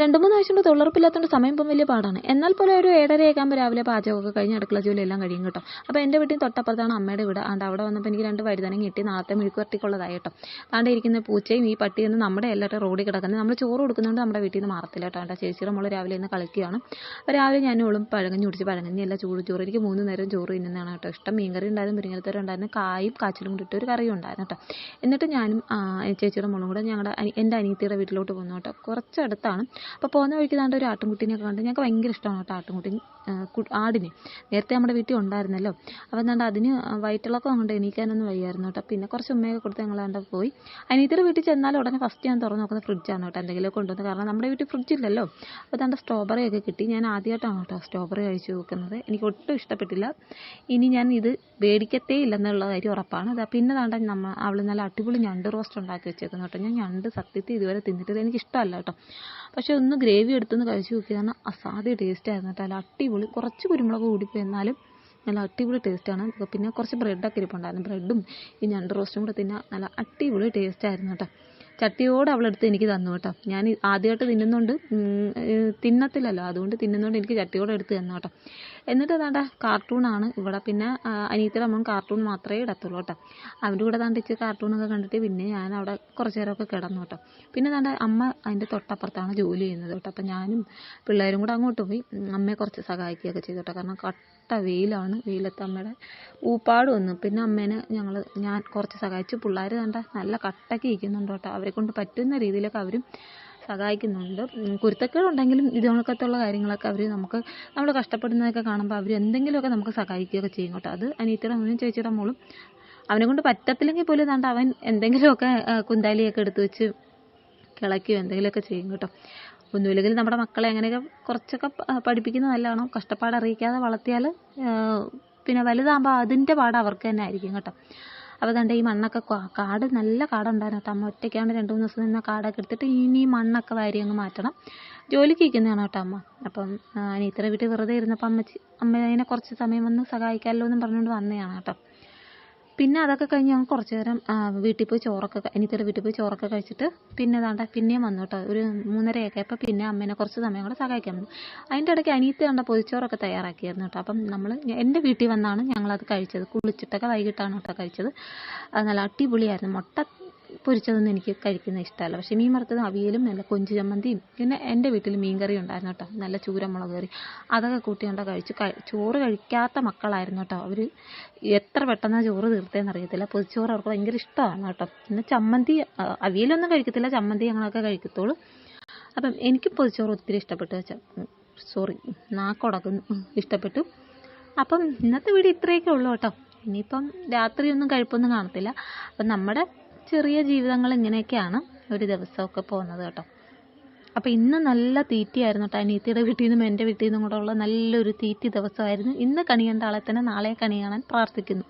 രണ്ട് മൂന്ന് ആഴ്ച കൊണ്ട് തൊള്ളറപ്പില്ലാത്തതുകൊണ്ട് സമയം ഇപ്പം വലിയ പാടാണ്. എന്നാൽ പോലെ ഒരു ഏഴര ആകുമ്പോൾ രാവിലെ പാചകമൊക്കെ കഴിഞ്ഞ് അടുക്കള ജോലി എല്ലാം കഴിയും കേട്ടോ. അപ്പോൾ എന്റെ വീട്ടിൽ തൊട്ടപ്പുറത്താണ് അമ്മയുടെ വീട്. ആണ്ട് അവിടെ വന്നപ്പോൾ എനിക്ക് രണ്ട് വഴുതനങ്ങ കിട്ടി നാളത്തെ മെഴുക്കുവരട്ടിക്കുള്ളതായി കേട്ടോ. ആണ്ട് ഇരിക്കുന്ന പൂച്ചയും ഈ പട്ടിയും നമ്മുടെ എല്ലാവരുടെ റോഡിൽ കിടക്കുന്നത് നമ്മൾ ചോറ് കൊടുക്കുന്നതുകൊണ്ട് നമ്മുടെ വീട്ടിൽ നിന്ന് മാറത്തില്ല കേട്ടോ. ആണ്ട് ചേച്ചിയുടെ മോൾ രാവിലെ ഇന്ന് കളിക്കുകയാണ് അപ്പോൾ രാവിലെ ഞാനും ഓളും പഴകഞ്ഞ് കുടിച്ച് പഴങ്ങഞ്ഞി അല്ല ചൂട് ചോറ്. എനിക്ക് മൂന്ന് നേരം ചോറ് തിന്നുന്നതാണ് കേട്ടോ ഇഷ്ടം. മീൻകറി ഉണ്ടായിരുന്നു മുരിങ്ങലത്തരം ഉണ്ടായിരുന്നു കായും കാച്ചിലും കൂടി ഒരു കറിയും ഉണ്ടായിരുന്നു കേട്ടോ. എന്നിട്ട് ഞാനും ചേച്ചിയുടെ മോളും കൂടെ ഞങ്ങളുടെ എന്റെ അനിയത്തിയുടെ വീട്ടിലോട്ട് പോകുന്നു കേട്ടോ. കുറച്ചടുത്താണ്. അപ്പോൾ പോകുന്ന വഴിക്ക് ദാണ്ട് ഒരു ആട്ടുംകുട്ടീനെയൊക്കെ കണ്ട്. ഞങ്ങൾക്ക് ഭയങ്കര ഇഷ്ടമാണ് കേട്ടോ ആട്ടുംകുട്ടി. ആടിനെ. നേരത്തെ നമ്മുടെ വീട്ടിൽ ഉണ്ടായിരുന്നല്ലോ. അപ്പോൾ എന്താണ്ട് അതിന് വയറ്റിളക്കം കൊണ്ട് എണീക്കാനൊന്നും വയ്യായിരുന്നു കേട്ടോ. പിന്നെ കുറച്ച് ഉമ്മയൊക്കെ കൊടുത്ത് ഞങ്ങൾ അവിടെ പോയി. അനിയത്തിയുടെ വീട്ടിൽ ചെന്നാൽ ഉടനെ ഫസ്റ്റ് ഞാൻ തുറന്ന് നോക്കുന്നത് ഫ്രിഡ്ജാണ് കേട്ടോ എന്തെങ്കിലും കൊണ്ടുവന്ന്. കാരണം നമ്മുടെ വീട്ടിൽ ഫ്രിഡ്ജ് ഇല്ലല്ലോ. അപ്പോൾ ദാണ്ട് സ്ട്രോബെറി ഒക്കെ കിട്ടി. ഞാൻ ആദ്യമായിട്ടാണ് കേട്ടോ സ്ട്രോബറി കഴിച്ചു നോക്കുന്നത് എനിക്ക് ഒട്ടും ഇഷ്ടപ്പെട്ടില്ല. ഇനി ഞാൻ ഇത് മേടിക്കത്തേ ഇല്ലെന്നുള്ള കാര്യം ഉറപ്പാണ്. അതാ പിന്നെ ദാണ്ട നമ്മൾ അവൾ നല്ല അടിപൊളി ഞണ്ട് റോസ്റ്റ് ഉണ്ടാക്കി വെച്ചേക്കുന്നു കേട്ടോ. ഞാൻ ഞണ്ട് സത്യത്തിൽ ഇതുവരെ തിന്നിട്ടില്ല. എനിക്ക് ഇഷ്ടമല്ല കേട്ടോ. പക്ഷേ ഒന്ന് ഗ്രേവി എടുത്തൊന്ന് കഴിച്ചു നോക്കിയതാണ് അസാധ്യ ടേസ്റ്റ് ആയിരുന്നു കേട്ടോ. നല്ല അടിപൊളി. കുറച്ച് കുരുമുളക് കൂടിപ്പോയി എന്നാലും നല്ല അടിപൊളി ടേസ്റ്റാണ് പിന്നെ കുറച്ച് ബ്രെഡൊക്കെ ഇരിപ്പുണ്ടായിരുന്നു. ബ്രെഡും ഈ ഞണ്ട് റോസ്റ്റും കൂടെ തിന്നാൻ നല്ല അടിപൊളി ടേസ്റ്റ് ആയിരുന്നു കേട്ടോ. ചട്ടിയോടെ അവളെടുത്ത് എനിക്ക് തന്നു കേട്ടോ. ഞാൻ ആദ്യമായിട്ട് തിന്നുന്നുണ്ട് തിന്നത്തില്ലല്ലോ. അതുകൊണ്ട് തിന്നുന്നതുകൊണ്ട് എനിക്ക് ചട്ടിയോടെ എടുത്ത് തന്നു കേട്ടോ. എന്നിട്ട് അതാണ്ട കാർട്ടൂണാണ് ഇവിടെ. പിന്നെ അനിയത്തിയുടെ അമ്മ കാർട്ടൂൺ മാത്രമേ ഇടത്തുള്ളൂ കേട്ടോ. അവന്റെ കൂടെ താണ്ട് ഇച്ചിരി കാർട്ടൂണൊക്കെ കണ്ടിട്ട് പിന്നെ ഞാൻ അവിടെ കുറച്ച് നേരമൊക്കെ കിടന്നു കേട്ടോ. പിന്നെ താണ്ട അമ്മ അതിന്റെ തൊട്ടപ്പുറത്താണ് ജോലി ചെയ്യുന്നത് കേട്ടോ. അപ്പം ഞാനും പിള്ളേരും കൂടെ അങ്ങോട്ട് പോയി അമ്മയെ കുറച്ച് സഹായിക്കുകയൊക്കെ ചെയ്തു കേട്ടോ. കാരണം കട്ട വെയിലാണ് വെയിലത്ത് അമ്മയുടെ ഊപ്പാട് വന്നു. പിന്നെ അമ്മേനെ ഞങ്ങൾ ഞാൻ കുറച്ച് സഹായിച്ചു. പിള്ളേർ കണ്ട നല്ല കട്ടയ്ക്ക് ഇരിക്കുന്നുണ്ട് കേട്ടോ. അവരെ കൊണ്ട് പറ്റുന്ന രീതിയിലൊക്കെ അവരും സഹായിക്കുന്നുണ്ട്. കുരുത്തക്കേടുണ്ടെങ്കിലും ഇതിനൊക്കത്തുള്ള കാര്യങ്ങളൊക്കെ അവർ നമുക്ക് നമ്മൾ കഷ്ടപ്പെടുന്നതൊക്കെ കാണുമ്പോൾ അവർ എന്തെങ്കിലുമൊക്കെ നമുക്ക് സഹായിക്കുകയൊക്കെ ചെയ്യും കേട്ടോ. അത് അനിയത്തിയുടെ മോനും ചേച്ചിയുടെ മോളും അവനെ കൊണ്ട് പറ്റത്തില്ലെങ്കിൽ പോലും ദാണ്ട് അവൻ എന്തെങ്കിലുമൊക്കെ കുന്താലിയൊക്കെ എടുത്ത് വെച്ച് കിളക്കുകയോ എന്തെങ്കിലുമൊക്കെ ചെയ്യും കേട്ടോ. ഒന്നുമില്ലെങ്കിൽ നമ്മുടെ മക്കളെ അങ്ങനെയൊക്കെ കുറച്ചൊക്കെ പഠിപ്പിക്കുന്ന നല്ലതാണോ കഷ്ടപ്പാട് അറിയിക്കാതെ വളർത്തിയാൽ പിന്നെ വലുതാകുമ്പോൾ അതിന്റെ പാട് അവർക്ക് തന്നെ ആയിരിക്കും കേട്ടോ. അപ്പോൾ ദാണ്ട് ഈ മണ്ണൊക്കെ കാട് നല്ല കാടുണ്ടായിരുന്നു. അമ്മ ഒറ്റയ്ക്കാണ് രണ്ട് മൂന്ന് ദിവസം നിന്ന് കാടൊക്കെ എടുത്തിട്ട് ഇനി മണ്ണൊക്കെ വാരി അങ്ങ് മാറ്റണം. ജോലിക്ക് ഇരിക്കുന്നതാണ് കേട്ടോ അമ്മ. അപ്പം അനിയത്തിയുടെ വീട്ടിൽ വെറുതെ ഇരുന്നപ്പോൾ അമ്മച്ചി അമ്മ അതിനെ കുറച്ച് സമയം വന്ന് സഹായിക്കാമല്ലോ എന്നും പറഞ്ഞുകൊണ്ട് വന്നതാണ് കേട്ടോ. പിന്നെ അതൊക്കെ കഴിഞ്ഞ് ഞങ്ങൾ കുറച്ച് നേരം വീട്ടിൽ പോയി ചോറൊക്കെ എനിക്കൊരു വീട്ടിൽ പോയി ചോറൊക്കെ കഴിച്ചിട്ട് പിന്നെ ദാണ്ട പിന്നെയും വന്നു കേട്ടോ. ഒരു മൂന്നരയൊക്കെ ആയപ്പോൾ പിന്നെ അമ്മേനെ കുറച്ച് സമയം കൂടെ സഹായിക്കാൻ വന്നു. അതിന്റെ ഇടയ്ക്ക് അനിയത്തി കണ്ട പൊതിച്ചോറൊക്കെ തയ്യാറാക്കിയായിരുന്നു കേട്ടോ. അപ്പം നമ്മൾ എന്റെ വീട്ടിൽ വന്നാണ് ഞങ്ങളത് കഴിച്ചത്. കുളിച്ചിട്ടൊക്കെ വൈകിട്ടാണ് കേട്ടോ കഴിച്ചത്. അത് നല്ല അടിപൊളിയായിരുന്നു. മുട്ട പൊരിച്ചതൊന്നും എനിക്ക് കഴിക്കുന്നത് ഇഷ്ടമല്ല. പക്ഷേ മീൻ വറുത്തതും അവിയലും നല്ല കൊഞ്ച് ചമ്മന്തിയും പിന്നെ എന്റെ വീട്ടിൽ മീൻ കറി ഉണ്ടായിരുന്നു കേട്ടോ. നല്ല ചൂരമുളക് കറി. അതൊക്കെ കൂട്ടി കഴിച്ച് കഴിച്ചു ചോറ് കഴിക്കാത്ത മക്കളായിരുന്നു കേട്ടോ. അവർ എത്ര പെട്ടെന്നാണ് ചോറ് തീർത്തേന്ന് അറിയത്തില്ല. പൊതിച്ചോറ് അവർക്ക് ഭയങ്കര ഇഷ്ടമാണ് കേട്ടോ. പിന്നെ ചമ്മന്തി അവിയലൊന്നും കഴിക്കത്തില്ല. ചമ്മന്തി ഞങ്ങളൊക്കെ കഴിക്കത്തുള്ളൂ. അപ്പം എനിക്ക് പൊതിച്ചോറ് ഒത്തിരി ഇഷ്ടപ്പെട്ടു സോറി നാക്കുടക്കുന്നു ഇഷ്ടപ്പെട്ടു. അപ്പം ഇന്നത്തെ വീട് ഇത്രയൊക്കെ ഉള്ളൂ കേട്ടോ. ഇനിയിപ്പം രാത്രിയൊന്നും കഴിപ്പൊന്നും കാണത്തില്ല. അപ്പം നമ്മുടെ ചെറിയ ജീവിതങ്ങൾ ഇങ്ങനെയൊക്കെയാണ് ഒരു ദിവസമൊക്കെ പോകുന്നത് കേട്ടോ. അപ്പോൾ ഇന്ന് നല്ല തീറ്റയായിരുന്നു കേട്ടോ അനിയത്തിയുടെ വീട്ടിൽ നിന്നും എന്റെ വീട്ടിൽ നിന്നും കൂടെ ഉള്ള നല്ലൊരു തീറ്റി ദിവസമായിരുന്നു. ഇന്ന് കണി കണ്ട ആളെ തന്നെ നാളെ കണി കാണാൻ പ്രാർത്ഥിക്കുന്നു.